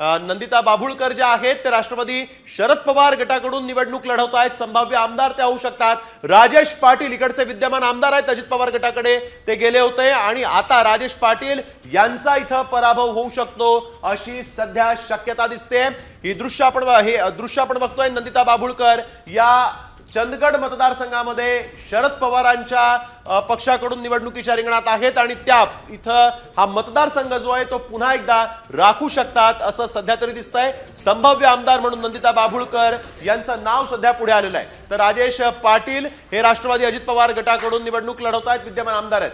नंदिता बाभुळकर ज्या आहेत ते राष्ट्रवादी शरद पवार गटाकडून निवडणूक लढवत आहेत. संभाव्य आमदार त्या होऊ शकतात. राजेश पाटील इकडचे विद्यमान आमदार आहेत. अजित पवार गटाकडे ते गेले होते. आणि आता राजेश पाटील यांचा इथं पराभव होऊ शकतो अशी सध्या शक्यता दिसते. ही दृश्य आपण हे दृश्य आपण बघतोय. नंदिता बाभुळकर या चंदगड मतदारसंघामध्ये शरद पवारांच्या पक्षाकडून निवडणुकीच्या रिंगणात आहेत आणि त्या इथं हा मतदारसंघ जो आहे तो पुन्हा एकदा राखू शकतात असं सध्या तरी दिसतंय. संभाव्य आमदार म्हणून नंदिता बाभुळकर यांचं नाव सध्या पुढे आलेलं आहे. तर राजेश पाटील हे राष्ट्रवादी अजित पवार गटाकडून निवडणूक लढवत आहेत विद्यमान आमदार आहेत.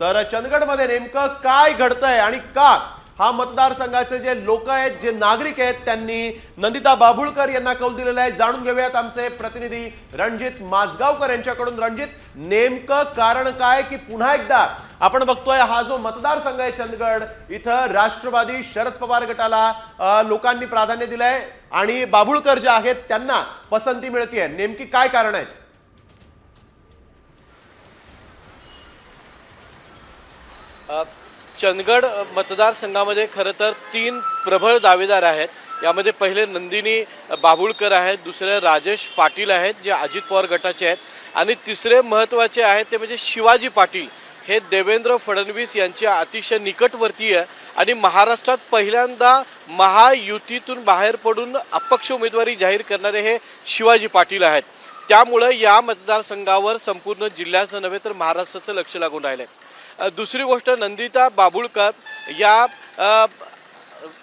तर चंदगडमध्ये नेमकं काय घडतंय आणि का हा मतदारसंघाचे जे लोक आहेत जे नागरिक आहेत त्यांनी नंदिता बाभुळकर यांना कौल दिलेला आहे. जाणून घेऊयात आमचे प्रतिनिधी रणजित माजगावकर यांच्याकडून. रणजित नेमकं कारण काय की पुन्हा एकदा आपण बघतोय हा जो मतदारसंघ आहे चंदगड इथं राष्ट्रवादी शरद पवार गटाला लोकांनी प्राधान्य दिलंय आणि बाभुळकर जे आहेत त्यांना पसंती मिळते नेमकी काय कारण आहेत? चंदगड मतदारसंघामध्ये खरं तर तीन प्रबळ दावेदार आहेत. यामध्ये पहिले नंदिनी बाबुळकर आहेत दुसरे राजेश पाटील आहेत जे अजित पवार गटाचे आहेत. आणि तिसरे महत्त्वाचे आहेत ते म्हणजे शिवाजी पाटील. हे देवेंद्र फडणवीस यांच्या अतिशय निकटवर्तीय आणि महाराष्ट्रात पहिल्यांदा महायुतीतून बाहेर पडून अपक्ष उमेदवारी जाहीर करणारे हे शिवाजी पाटील आहेत. त्यामुळं या मतदारसंघावर संपूर्ण जिल्ह्याचं नव्हे तर महाराष्ट्राचं लक्ष लागून राहिलं आहे दुसरी गोष्ट नंदिता बाबुळकर या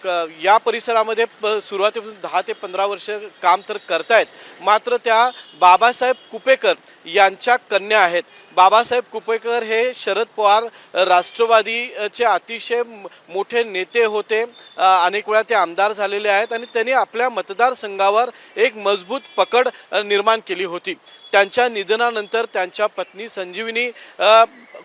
क- या परिसरामध्ये प सुरुवातीपासून दहा ते पंधरा वर्ष काम तर करतायत. मात्र त्या बाबासाहेब कुपेकर यांच्या कन्या आहेत. बाबासाहेब कुपेकर हे शरद पवार राष्ट्रवादीचे अतिशय मोठे नेते होते. अनेक वेळा ते आमदार झालेले आहेत आणि त्यांनी आपल्या मतदारसंघावर एक मजबूत पकड निर्माण केली होती. त्यांच्या निधनानंतर त्यांच्या पत्नी संजीवनी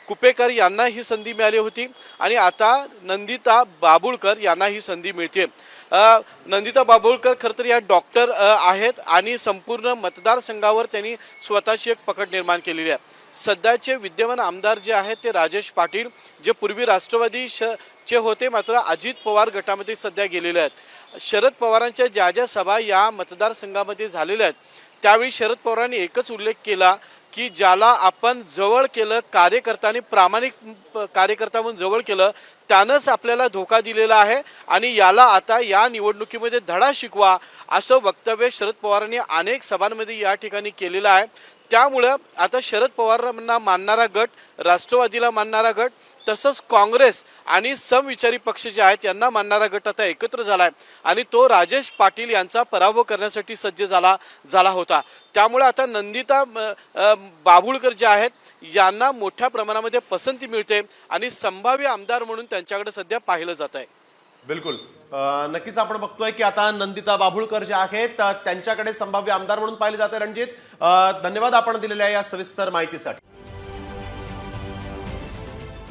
कुपेकर यांना ही संधी मिळाली होती आणि आता नंदिता बाबुळकर यांना ही संधी मिळते. नंदिता बाबुळकर खरं तर या डॉक्टर आहेत आणि संपूर्ण मतदारसंघावर त्यांनी स्वतःची एक पकड निर्माण केलेली आहे. सध्याचे विद्यमान आमदार जे आहेत ते राजेश पाटील जे पूर्वी राष्ट्रवादी श चे होते मात्र अजित पवार गटामध्ये सध्या गेलेले आहेत. शरद पवारांच्या ज्या ज्या सभा या मतदारसंघामध्ये झालेल्या आहेत त्यावेळी शरद पवारांनी एकच उल्लेख केला की ज्याला आपण जवळ केलं कार्यकर्त्याने प्रामाणिक प- कार्यकर्ता म्हणून जवळ केलं त्यानंच आपल्याला धोका दिलेला आहे आणि याला आता या निवडणुकीमध्ये धडा शिकवा असं वक्तव्य शरद पवारांनी अनेक सभांमध्ये या ठिकाणी केलेलं आहे. त्यामुळं आता शरद पवारांना मानणारा गट राष्ट्रवादीला मानणारा गट तसंच काँग्रेस आणि समविचारी पक्ष जे आहेत यांना मानणारा गट आता एकत्र झाला आहे आणि तो राजेश पाटील यांचा पराभव करण्यासाठी सज्ज झाला झाला होता. त्यामुळे आता नंदिता बाबुळकर जे आहेत यांना मोठ्या प्रमाणामध्ये पसंती मिळते आणि संभाव्य आमदार म्हणून त्यांच्याकडे सध्या पाहिलं जात आहे बिलकुल. नक्कीच आपण बघतोय की आता नंदिता बाभुळकर जे आहेत त्यांच्याकडे संभाव्य आमदार म्हणून पाहिले जाते रणजित. धन्यवाद आपण दिलेल्या या सविस्तर माहितीसाठी.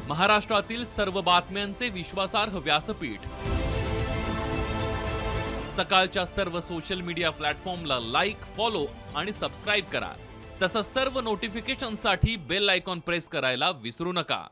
महाराष्ट्रातील सर्व बातम्यांचे विश्वासार्ह व्यासपीठ. सकाळच्या सर्व सोशल मीडिया प्लॅटफॉर्मला लाईक फॉलो आणि सबस्क्राईब करा. तसंच सर्व नोटिफिकेशनसाठी बेल आयकॉन प्रेस करायला विसरू नका.